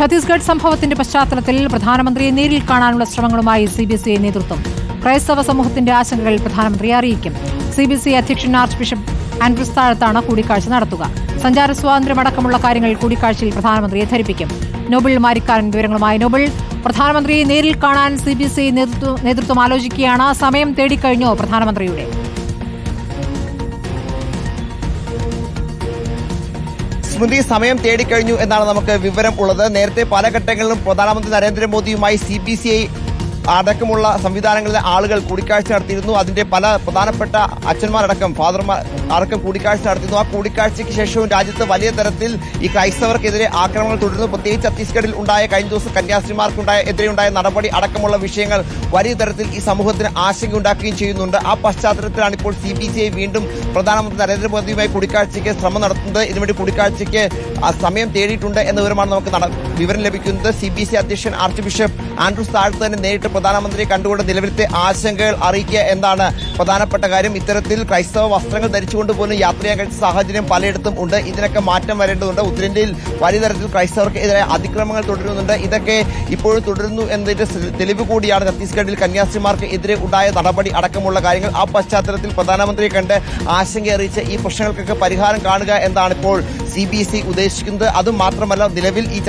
ഛത്തീസ്ഗഡ് സംഭവത്തിന്റെ പശ്ചാത്തലത്തിൽ പ്രധാനമന്ത്രിയെ നേരിൽ കാണാനുള്ള ശ്രമങ്ങളുമായി സി ബി സി ഐ നേതൃത്വം. ക്രൈസ്തവ സമൂഹത്തിന്റെ ആശങ്കകൾ പ്രധാനമന്ത്രി അറിയിക്കും. സി ബി സി അധ്യക്ഷൻ ആർച്ച് ബിഷപ്പ് ആൻഡ്രൂസ് താഴത്താണ് കൂടിക്കാഴ്ച നടത്തുക. സഞ്ചാര സ്വാതന്ത്ര്യമടക്കമുള്ള കാര്യങ്ങൾ കൂടിക്കാഴ്ചയിൽ പ്രധാനമന്ത്രിയെ ധരിപ്പിക്കും. നോബിൾ മാരിക്കാരൻ വിവരങ്ങളുമായി നോബിൾ. പ്രധാനമന്ത്രിയെ നേരിൽ കാണാൻ സി ബി സി നേതൃത്വം ആലോചിക്കുകയാണ്. സമയം തേടിക്കഴിഞ്ഞോ പ്രധാനമന്ത്രിയുടെ. സ്മൃതി സമയം തേടിക്കഴിഞ്ഞു എന്നാണ് നമുക്ക് വിവരം ഉള്ളത്. നേരത്തെ പല ഘട്ടങ്ങളിലും പ്രധാനമന്ത്രി നരേന്ദ്രമോദിയുമായി സി ബി സി ഐ അടക്കമുള്ള സംവിധാനങ്ങളിലെ ആളുകൾ കൂടിക്കാഴ്ച നടത്തിയിരുന്നു. അതിന്റെ പല പ്രധാനപ്പെട്ട അച്ഛന്മാരടക്കം ഫാദർമാർ അടക്കം കൂടിക്കാഴ്ച നടത്തിയിരുന്നു. ആ കൂടിക്കാഴ്ചയ്ക്ക് ശേഷവും രാജ്യത്ത് വലിയ തരത്തിൽ ഈ ക്രൈസ്തവർക്കെതിരെ ആക്രമണങ്ങൾ തുടരുന്നു. പ്രത്യേകിച്ച് ഛത്തീസ്ഗഡിൽ ഉണ്ടായ കഴിഞ്ഞ ദിവസം കന്യാസ്ത്രീമാർക്കുണ്ടായ എതിരെയുണ്ടായ നടപടി അടക്കമുള്ള വിഷയങ്ങൾ വലിയ തരത്തിൽ ഈ സമൂഹത്തിന് ആശങ്ക ഉണ്ടാക്കുകയും ചെയ്യുന്നുണ്ട്. ആ പശ്ചാത്തലത്തിലാണ് ഇപ്പോൾ സി ബി സി ഐ വീണ്ടും പ്രധാനമന്ത്രി നരേന്ദ്രമോദിയുമായി കൂടിക്കാഴ്ചയ്ക്ക് ശ്രമം നടത്തുന്നത്. ഇതിനുവേണ്ടി കൂടിക്കാഴ്ചയ്ക്ക് സമയം തേടിയിട്ടുണ്ട് എന്ന വിവരമാണ് നമുക്ക് നട- വിവരം ലഭിക്കുന്നത് സി ബി സി അധ്യക്ഷൻ ആർച്ച് ബിഷപ്പ് ആൻഡ്രൂ താഴത്ത് തന്നെ നേരിട്ട് പ്രധാനമന്ത്രിയെ കണ്ടുകൊണ്ട് നിലവിലത്തെ ആശങ്കകൾ അറിയിക്കുക എന്നാണ് പ്രധാനപ്പെട്ട കാര്യം. ഇത്തരത്തിൽ ക്രൈസ്തവ വസ്ത്രങ്ങൾ ധരിച്ചുകൊണ്ട് പോലും യാത്ര ചെയ്യാൻ കഴിച്ച സാഹചര്യം പലയിടത്തും ഉണ്ട്. ഇതിനൊക്കെ മാറ്റം വരേണ്ടതുണ്ട്. ഉത്തരേന്ത്യയിൽ വലിയ തരത്തിൽ ക്രൈസ്തവർക്കെതിരെ അതിക്രമങ്ങൾ തുടരുന്നുണ്ട്. ഇതൊക്കെ ഇപ്പോഴും തുടരുന്നു എന്നതിന്റെ തെളിവ് കൂടിയാണ് ഛത്തീസ്ഗഡിൽ കന്യാസ്ത്രീമാർക്ക് എതിരെ ഉണ്ടായ നടപടി അടക്കമുള്ള കാര്യങ്ങൾ. ആ പശ്ചാത്തലത്തിൽ പ്രധാനമന്ത്രിയെ കണ്ട് ആശങ്ക അറിയിച്ച ഈ പ്രശ്നങ്ങൾക്കൊക്കെ പരിഹാരം കാണുക എന്നാണ് ഇപ്പോൾ സി ബി എസ് ഇ ഉദ്ദേശിക്കുന്നത്. അതും മാത്രമല്ല നിലവിൽ ഈ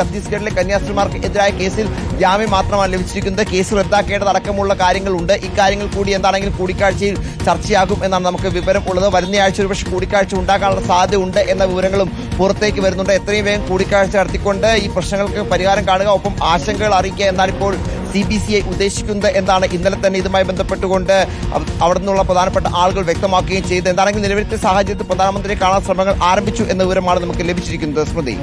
ഛത്തീസ്ഗഡിലെ കന്യാസ്ത്രീമാർക്ക് എതിരായ കേസിൽ ജാമ്യം മാത്രമാണ് ലഭിച്ചിരിക്കുന്നത്. കേസ് റദ്ദാക്കേണ്ടതടക്കമുള്ള കാര്യങ്ങളുണ്ട്. ഇക്കാര്യങ്ങൾ കൂടി എന്താണെങ്കിൽ കൂടിക്കാഴ്ചയിൽ ചർച്ചയാകും എന്നാണ് നമുക്ക് വിവരം ഉള്ളത്. വരുന്നയാഴ്ച ഒരുപക്ഷെ കൂടിക്കാഴ്ച ഉണ്ടാകാനുള്ള സാധ്യതയുണ്ട് എന്ന വിവരങ്ങളും പുറത്തേക്ക് വരുന്നുണ്ട്. എത്രയും വേഗം കൂടിക്കാഴ്ച നടത്തിക്കൊണ്ട് ഈ പ്രശ്നങ്ങൾക്ക് പരിഹാരം കാണുക. ഒപ്പം ആശങ്കകൾ അറിയിക്കുക എന്നാണ് ഇപ്പോൾ സി ബി സി ഐ ഉദ്ദേശിക്കുന്നത് എന്നാണ് ഇന്നലെ തന്നെ ഇതുമായി ബന്ധപ്പെട്ടുകൊണ്ട് അവ- അവിടെ നിന്നുള്ള പ്രധാനപ്പെട്ട ആളുകൾ വ്യക്തമാക്കുകയും ചെയ്തത്. എന്താണെങ്കിലും നിലവിലത്തെ സാഹചര്യത്തിൽ പ്രധാനമന്ത്രിയെ കാണാൻ ശ്രമങ്ങൾ ആരംഭിച്ചു എന്ന വിവരമാണ് നമുക്ക് ലഭിച്ചിരിക്കുന്നത്. സ്മൃതി.